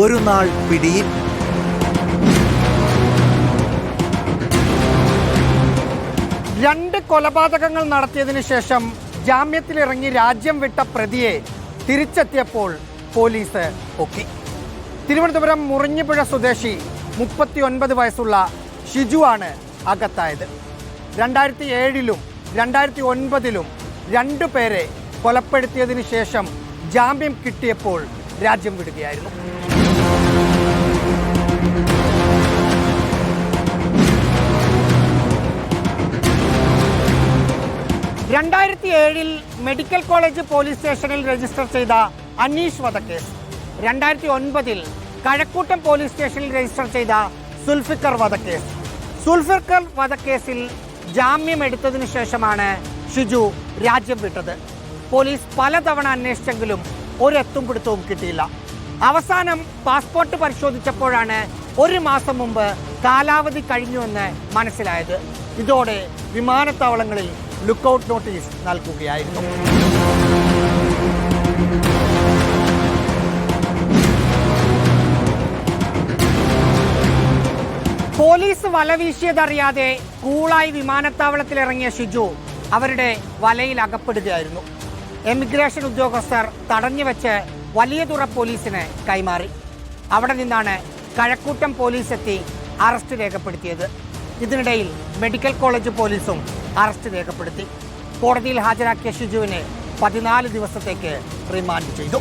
ഒരു നാൾ പിടിയിൽ രണ്ട് കൊലപാതകങ്ങൾ നടത്തിയതിനു ശേഷം ജാമ്യത്തിലിറങ്ങി രാജ്യം വിട്ട പ്രതിയെ തിരിച്ചെത്തിയപ്പോൾ പോലീസ് ഒക്കി തിരുവനന്തപുരം മുറിഞ്ഞുപുഴ സ്വദേശി മുപ്പത്തിയൊൻപത് വയസ്സുള്ള ഷിജുവാണ് അകത്തായത്. രണ്ടായിരത്തി ഏഴിലും രണ്ടായിരത്തി ഒൻപതിലും രണ്ടു പേരെ കൊലപ്പെടുത്തിയതിനു ശേഷം ജാമ്യം കിട്ടിയപ്പോൾ രാജ്യം വിടുകയായിരുന്നു. രണ്ടായിരത്തി ഏഴിൽ മെഡിക്കൽ കോളേജ് പോലീസ് സ്റ്റേഷനിൽ രജിസ്റ്റർ ചെയ്ത അനീഷ് വധക്കേസ്. രണ്ടായിരത്തി ഒൻപതിൽ കഴക്കൂട്ടം പോലീസ് സ്റ്റേഷനിൽ രജിസ്റ്റർ ചെയ്ത സുൽഫിക്കർ വധക്കേസ്. സുൽഫിക്കർ വധക്കേസിൽ ജാമ്യം എടുത്തതിനു ശേഷമാണ് ഷിജു രാജ്യം വിട്ടത്. പോലീസ് പലതവണ അന്വേഷിച്ചെങ്കിലും ഒരെത്തും പിടുത്തവും കിട്ടിയില്ല. അവസാനം പാസ്പോർട്ട് പരിശോധിച്ചപ്പോഴാണ് ഒരു മാസം മുമ്പ് കാലാവധി കഴിഞ്ഞുവെന്ന് മനസ്സിലായത്. ഇതോടെ വിമാനത്താവളങ്ങളിൽ ലുക്കൌട്ട് നോട്ടീസ് നൽകുകയായിരുന്നു. പോലീസ് വല വീശിയതറിയാതെ കൂളായി വിമാനത്താവളത്തിൽ ഇറങ്ങിയ ഷിജു അവരുടെ വലയിൽ അകപ്പെടുകയായിരുന്നു. എമിഗ്രേഷൻ ഉദ്യോഗസ്ഥർ തടഞ്ഞു വെച്ച് വലിയ തുറ പോലീസിന് കൈമാറി. അവിടെ നിന്നാണ് കഴക്കൂട്ടം പോലീസ് എത്തി അറസ്റ്റ് രേഖപ്പെടുത്തിയത്. ഇതിനിടയിൽ മെഡിക്കൽ കോളേജ് പോലീസും അറസ്റ്റ് രേഖപ്പെടുത്തി. കോടതിയിൽ ഹാജരാക്കിയ ഷിജുവിനെ പതിനാല് ദിവസത്തേക്ക് റിമാൻഡ് ചെയ്തു.